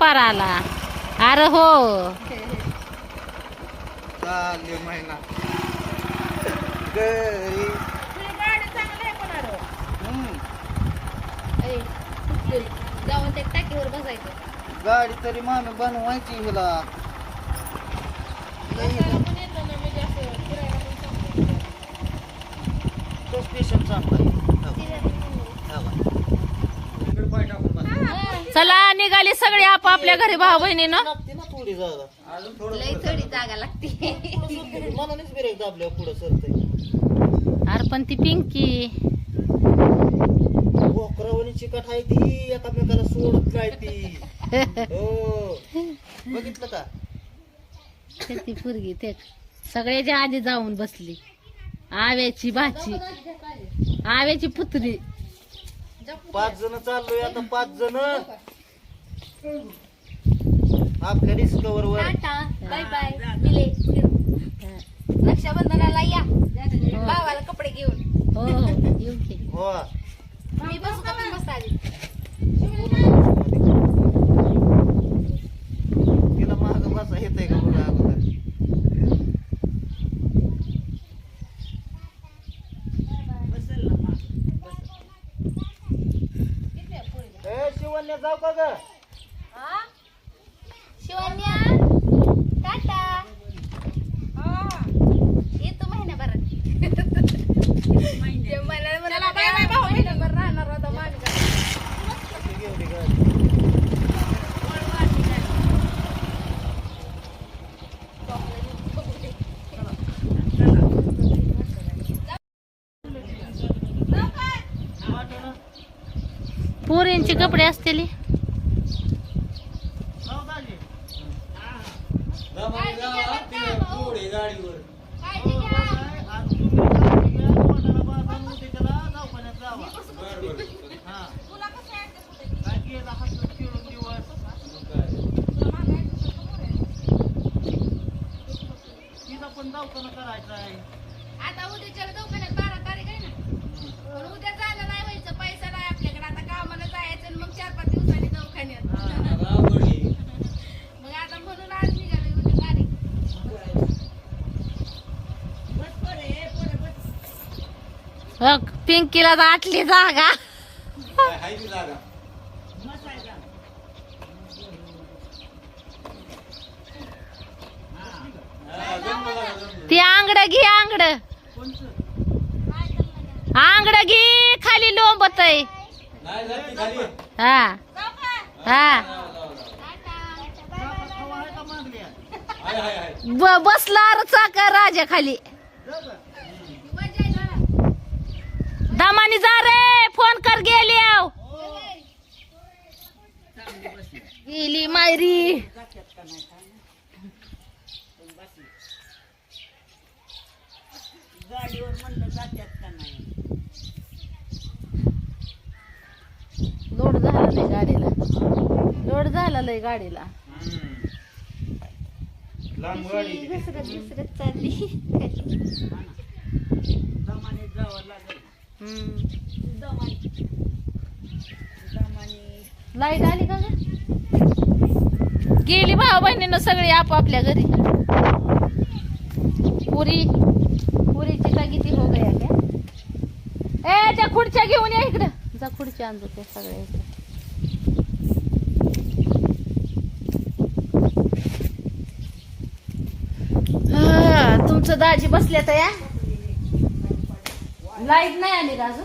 पार आला अरे हो. महिना. जाऊन ते टाकीवर बसायचं गाडी तरी मामी बनवायची हिला. तो स्टेशन चांगला चला. निघाली सगळी आपापल्या घरी भाऊ बहिणीनं. लागते ना थोडी जागा अजून लई थोडी जागा लागते. मनानेच ब्रेक दाबल्या पुढं सरतय. अरे पण ती पिंकी. बोकरावणी चिकट आहे ती एकामेकाला सोडत काय ती. हो. बघितलं का? ती पुरगी ते सगळ्याच्या आधी जाऊन बसली. आव्याची भाची. आव्याची पुतरी. पाच जण चाललोय आता पाच जण. आपल्या डिस्कवर वर. टाटा बाय बाय मिले रक्षाबंधनाला या. भावाला कपडे घेऊन. हो येऊ की. हो. मी बसू का? तुम्ही बसता आधी. तिला महाग बसा येत आहे का बघा अगोदर? ए, शिवण्या जाऊ का ग? शिवण्या. टाटा. येतो महिन्याभरात. मला महिनाभर राहणार होता गाडी. पोरींचे कपडे असतील जाऊ दाजी. काळजी घ्या. आज तुम्ही गाडी घ्या, तोंडाला बांधा, उद्याच्याला दवाखान्यात जावा. हा. दिवस. पण दवाखाना करायचा आहे. आता उद्याच्या दवाखान्यात बारा तारीख आहे ना. पण उद्या जायला नाही व्हायचं पैसा नाही आपल्याकडे. आता कामाला जायचं आणि मग चार पाच दिवसांनी दवाखान्यात. मग आता म्हणून आज निघाली उद्या तारीख पिंकीला आटली जागा. ती आंगड घे आंगड. आंगड घे खाली लोंबत आहे हा. हा. ब- बसला र चाका राजा खाली. दमानी जा रे फोन कर गेली गेली मायरी. लोड झाला लय गाडीला. लोड झाला लय गाडीला. घसरत घसरत चालली. लाइट आली का ग? गेली भाऊ बहिणीनं सगळी आपापल्या घरी. पुरी. पुरीची का किती हो गया क्या ए त्या खुर्च्या घेऊन या इकडं. जा खुर्च्या आणतो त्या सगळ्या इकडे. तुमचं दाजी बसल्या तर या लाइट नाही आली का अजून?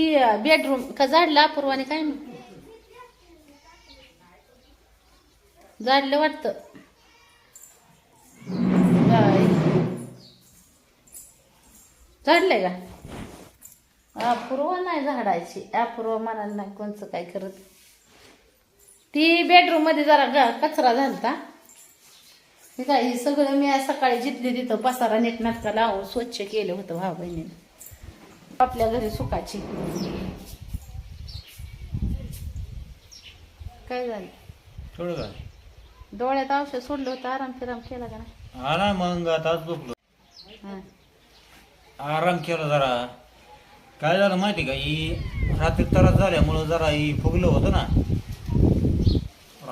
ती बेडरूम का झाडलं अपूर्वाने काय नाही झाडलं वाटतं. काय? झाडलंय का? अपूर्वा नाही झाडायची. अपूर्वा म्हणाल नाही कोणचं काय करत. ती बेडरूममध्ये जरा कचरा झालता. हे काय हे सगळं मी सकाळी जिथली तिथं पसारा नीटनाटका लावून स्वच्छ केलं होतं भाऊ बहिणीने. आपल्या घरी सुखाची काय झालं? थोडं डोळ्यात औषध सोडलं होतं आराम फिराम केला का नाही? हा ना मग आता झोपलो. हा. आराम केला जरा. काय झालं माहिती का? ही रात्री त्रास झाल्यामुळं जरा ही फुगलं होतं ना.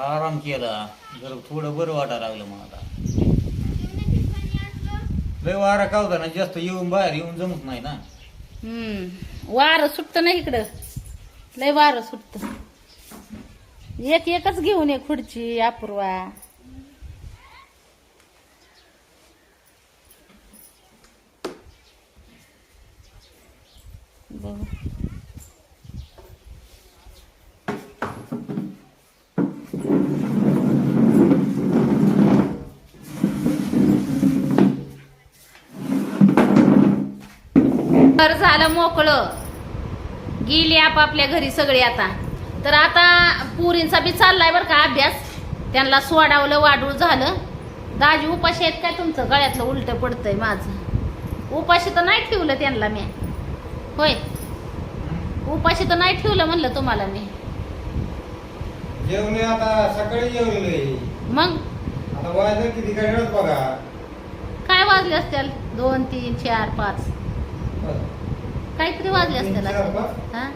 आराम केला. जरा थोडं बरं वाटायला लागलं मग आता. लय वारा का होता ना जास्त येऊन बाहेर येऊन जमत नाही ना. हम्म. वारं सुटतं ना इकडं. लय वारं सुटत. एक एकच घेऊन ये खुर्ची अपूर्वा. बघू. घर झालं मोकळं. गेली आपापल्या घरी सगळी आता. तर आता पुरींचा बी चाललाय बरं का अभ्यास. त्यांना सोडावलं वाढूळ झालं. दाजी उपाशी आहेत काय तुमचं? गळ्यातलं उलट पडतंय माझं. उपाशी तर नाही ठेवलं त्यांना मी. होय. उपाशी तर नाही ठेवलं म्हणलं तुम्हाला मी. जेवणे आता सकाळी जेवलेलो आहे. मग? आता वाजलं किती? काय बघा. काय वाजले असतील? दोन तीन चार पाच. काहीतरी वाजले असतील तीन, चार, असं. पाच? हा?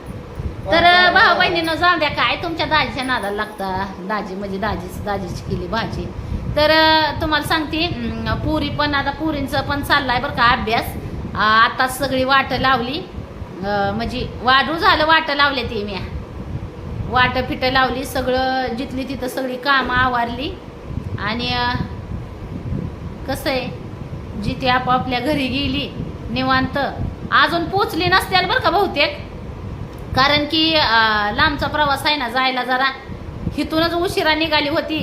तर भाऊ बहिणीनं जाऊ द्या काय? तुमच्या दाजीच्या नादाला लागता. दाजी म्हणजे दाजीच दाजीची केली भाजी. तर तुम्हाला सांगते पुरी पण आता पुरींचं पण चाललाय बरं का अभ्यास. आता सगळी वाट लावली. म्हणजे वाढू झालं वाट लावले ती मी वाट फिट लावली सगळं जिथली तिथं सगळी कामं आवारली. आणि कसं आहे? जिथे आपापल्या घरी गेली निवांत. अजून पोचली नसत्याल बरं का बहुतेक. कारण की लांबचा प्रवास आहे ना जायला जरा. इथूनच उशिरा निघाली होती.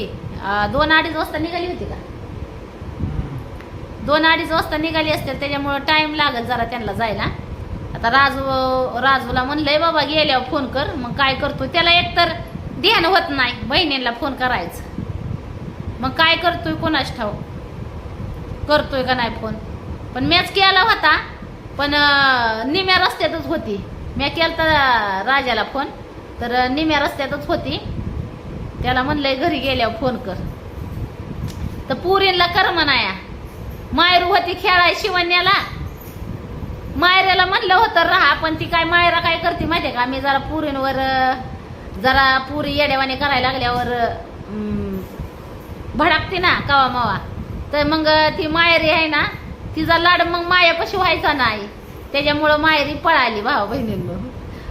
दोन अडीच वाजता निघाली होती का? दोन अडीच वाजता निघाली असते त्याच्यामुळं टाईम लागत जरा त्यांना जायला. आता राजू राजूला म्हणलंय बाबा गेल्यावर फोन कर. मग काय करतो? त्याला एकतर ध्यान होत नाही बहिणीला फोन करायचं. मग काय करतोय? कोणाच ठाव करतोय का नाही फोन पण मॅच केला होता. पण निम्या रस्त्यातच होती. मी केला राजाला फोन तर निम्या रस्त्यातच होती. त्याला म्हणलंय घरी गेल्यावर फोन कर. तर पुरीला कर म्हणाया. मायरू होती खेळाय शिवण्याला. मायऱ्याला म्हणलं होतं राहा पण ती काय मायरा काय करते माहितीये का? मी जरा पुरींवर जरा पुरी येड्यावाने करायला लागल्यावर भडकते ना कवा मावा. तर मग ती मायरी आहे ना तिचा लाड मग मायापाशी व्हायचा नाही. त्याच्यामुळं मायरी पळाली भाऊ बहिणींनो.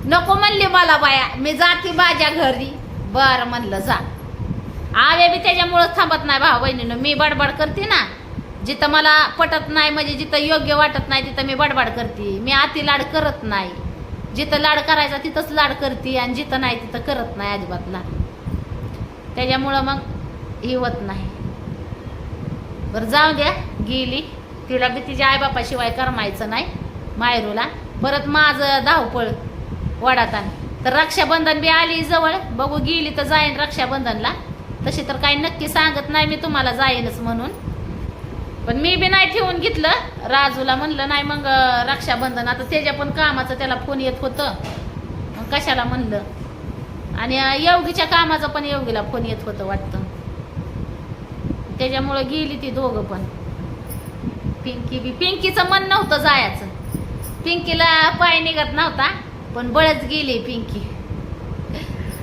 नको म्हणली मला बाया मी जाते माझ्या घरी. बर म्हणलं जा. आवे बी त्याच्यामुळं थांबत नाही भाऊ बहिणीनं. मी बडबड करते ना. जिथं मला पटत नाही म्हणजे जिथं योग्य वाटत नाही तिथं मी बडबड करते. मी अति लाड करत नाही. जिथं लाड करायचा तिथंच लाड करते. आणि जिथं नाही तिथं करत नाही अजिबात लाड त्याच्यामुळं मग ही होत नाही. बरं जाऊ द्या गेली. तिला बी तिच्या आईबापाशिवाय करमायचं नाही मायरूला. परत माझं धावपळ वडातान. तर रक्षाबंधन बी आली जवळ. बघू गेली तर जाईन रक्षाबंधनला. तशी तर काही नक्की सांगत नाही मी तुम्हाला जाईनच म्हणून. पण मी बी नाही ठेवून घेतलं. राजूला म्हणलं नाही मग रक्षाबंधन. आता त्याच्या पण कामाचं त्याला फोन येत होतं. मग कशाला म्हणलं? आणि योगीच्या कामाचं पण योगीला फोन येत होतं वाटतं. त्याच्यामुळं गेली ती दोघं पण. पिंकी बी. पिंकीचं मन नव्हतं जायचं. पिंकीला पाय निघत नव्हता पण बळच गेली पिंकी.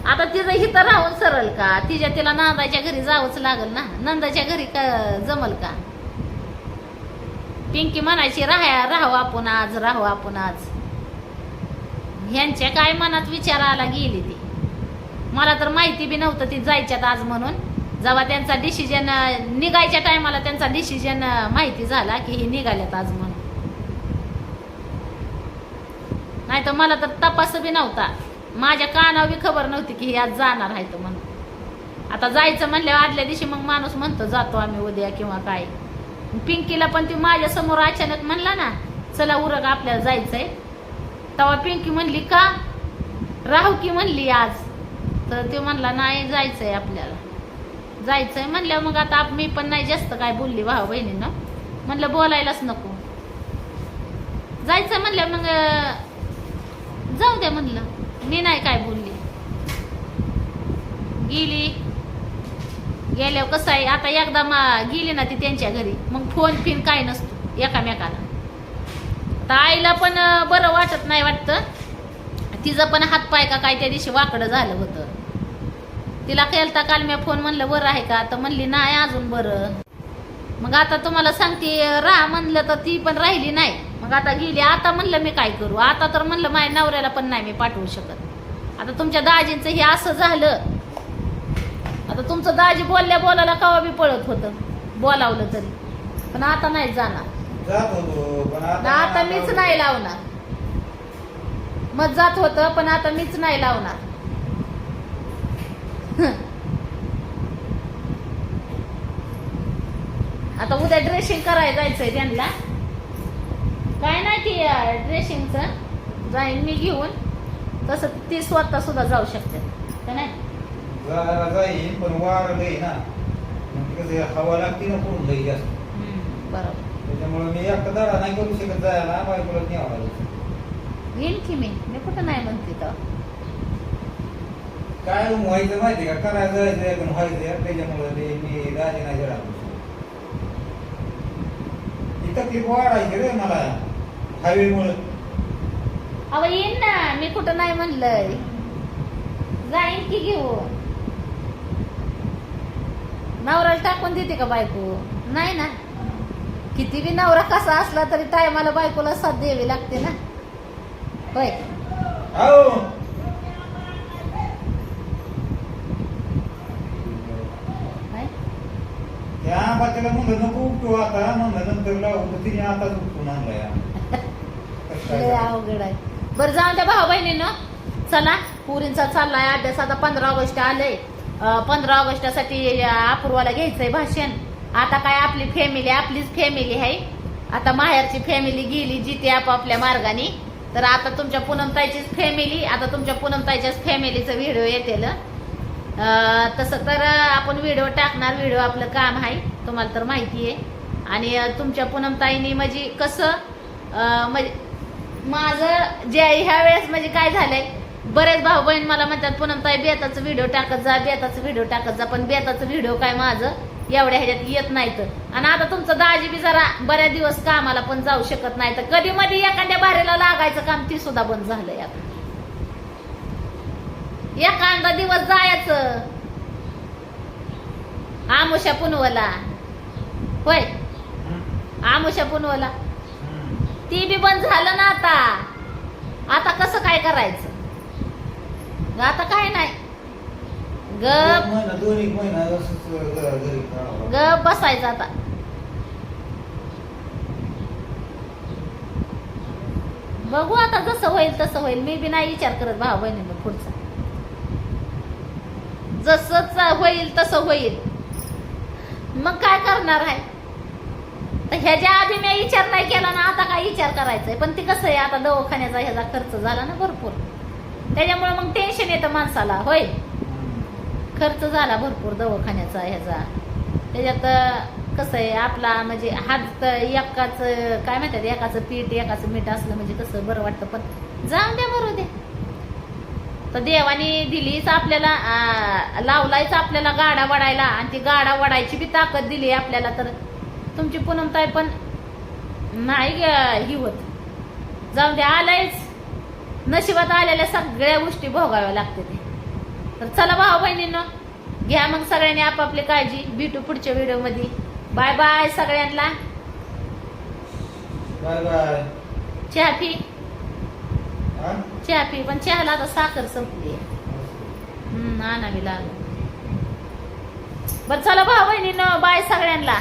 आता तिचं हिथं राहून सरल का? तिच्या तिला नंदाच्या घरी जावंच लागल ना? नंदाच्या घरी का जमल का? पिंकी म्हणायची राहा राहू आपण आज राहू आपण आज. ह्यांच्या काय मनात विचार आला गेली ती. मला तर माहिती बी नव्हतं ती जायच्यात आज म्हणून. जेव्हा त्यांचा डिसिजन निघायच्या टायमाला त्यांचा डिसिजन माहिती झाला की हे निघाल्यात आज म्हणून. नाही तर मला तर तपास बी नव्हता. माझ्या कानावर बी खबर नव्हती की हे आज जाणार आहे तर म्हणून. आता जायचं म्हणल्यावर आदल्या दिवशी मग माणूस म्हणतो जातो आम्ही उद्या किंवा काय. पिंकीला पण ती माझ्यासमोर अचानक म्हणला ना चला उरग आपल्याला जायचंय. तेव्हा पिंकी म्हणली का? राहू की म्हणली आज. तर ते म्हणला नाही जायचंय आपल्याला. जायचंय. म्हणल्यावर मग आता मी पण नाही जास्त काय बोलली भाऊ बहिणीनं. म्हणलं बोलायलाच नको. जायचं म्हणलं मग जाऊ द्या म्हणलं. मी नाही काय बोलली. गेली. गेल्यावर कसं आहे आता एकदा मा गेली ना ती त्यांच्या घरी. मग फोन फिन काय नसतो एकामेकाला. तर आईला पण बरं वाटत नाही वाटतं. तिचं पण हातपाय का काय त्या दिवशी वाकडं झालं होतं. तिला केलता काल मी फोन म्हणलं बरं आहे का? तर म्हणली नाही अजून बरं. मग आता तुम्हाला सांगते राहा म्हणलं तर ती पण राहिली नाही. मग आता गेली आता म्हणलं मी काय करू? आता तर म्हणलं माझ्या नवऱ्याला पण नाही मी पाठवू शकत. आता तुमच्या दाजींचं हे असं झालं. आता तुमचं दाजी बोलल्या बोलायला कवा बी पळत होतं बोलावलं तरी. पण आता नाही जाणार. आता मीच नाही लावणार. मग जात होतं पण आता मीच नाही लावणार. आता उद्या ड्रेसिंग करायला जायचंय त्यांना. काय नाही ती ड्रेसिंगचं जाईन मी घेऊन. तसं ती स्वतः सुद्धा जाऊ शकते. का नाही? जाईन पण वार ना. कसं हवा लागते ना पडून लई जास्त. हम्म, बरोबर. त्याच्यामुळे मी एकटा दाडा नाही करू शकत जायला. बायकोला न्यावं लागेल. की मी. मी कुठं नाही म्हणते तर. काय व्हायचं माहिती का? करायचं जायचं पण व्हायचं त्याच्यामुळे ते मी राजी नाही जरा ही तकलीफ वाढायची रे मला? हायवेमुळे. अहो येईन ना. मी कुठं नाही म्हणलंय. जाईन की घेऊन. नवऱ्याला टाकून देते का बायको? नाही ना. किती बी नवरा कसा असला तरी टायमाला बायकोला साथ द्यावी लागते ना. होय हो काय? त्या बाच्याला म्हणलं नको उपटू आता. म्हणलं नंतर लावू तिने आताच उपटून आणलाय. लय? अवघड आहे. बरं जाऊन त्या भाऊ बहिणीनं. चला पुरींचा चाललाय अभ्यास. आता पंधरा ऑगस्ट आलंय. पंधरा ऑगस्टसाठी अपूर्वाला घ्यायचंय भाषण. आता काय आपली फॅमिली आपलीच फॅमिली आहे. आता माहेरची फॅमिली गेली जिथे आपापल्या मार्गाने. तर आता तुमच्या पूनमताईचीच फॅमिली आता तुमच्या पूनमताईच्याच फॅमिलीचं व्हिडिओ येतील. तसं तर आपण व्हिडिओ टाकणार व्हिडिओ आपलं काम आहे तुम्हाला तर माहिती आहे. आणि तुमच्या पूनमताईनी म्हणजे कसं म्हणजे माझं जे ह्या वेळेस म्हणजे काय झालंय बरेच भाऊ बहीण मला म्हणतात पूनमताई बेताचं व्हिडिओ टाकत जा बेताचं व्हिडिओ टाकत जा पण बेताचं व्हिडिओ काय माझं? एवढ्या ह्याच्यात येत नाही तर आणि आता तुमचं दाजी बी जरा बऱ्याच दिवस कामाला पण जाऊ शकत नाही तर कधी मध्ये एखाद्या भारीला लागायचं काम ती सुद्धा बंद झालंय आता. एखादा दिवस जायचं. आमुषा पुनवला. होय? आमुषा पुनवला. ती बी बंद झालं ना आता. आता कसं काय करायचं? आता काय नाही. गप. गप बसायचं आता. बघू आता जसं होईल तसं होईल. मी बी नाही विचार करत भाऊ बहिणीला पुढचा. जसंच होईल तसं होईल. मग काय करणार आहे? तर ह्याच्या आधी मी विचार नाही केला ना आता काय विचार करायचा आहे पण ते कसं आहे आता दवाखान्याचा ह्याचा खर्च झाला ना भरपूर. त्याच्यामुळे मग टेन्शन येतं माणसाला होय? खर्च झाला भरपूर दवाखान्याचा ह्याचा. त्याच्यात कसं आहे आपला म्हणजे हात तर एकाच काय म्हणतात एकाचं पीठ एकाचं मीठ असलं म्हणजे कसं बरं वाटतं पण जाऊ द्या बरं द्या तर देवाने दिलीच आपल्याला लावलायच आपल्याला गाडा वडायला आणि ती गाडा वडायची बी ताकद दिली आपल्याला तर तुमची पूनमताई पण नाही ही होत. जाऊन द्या आलायच. नशिबात आलेल्या सगळ्या गोष्टी भोगाव्या लागते ते. तर चला भाऊ बहिणींनो घ्या मग सगळ्यांनी आपापली काळजी. भेटू पुढच्या व्हिडिओमध्ये बाय बाय सगळ्यांना. Bye bye. चहा? चहा पी पण चहाला आता साखर संपली. आणावी लागली. बरं चला भाऊ बहिणीनं बाय सगळ्यांना.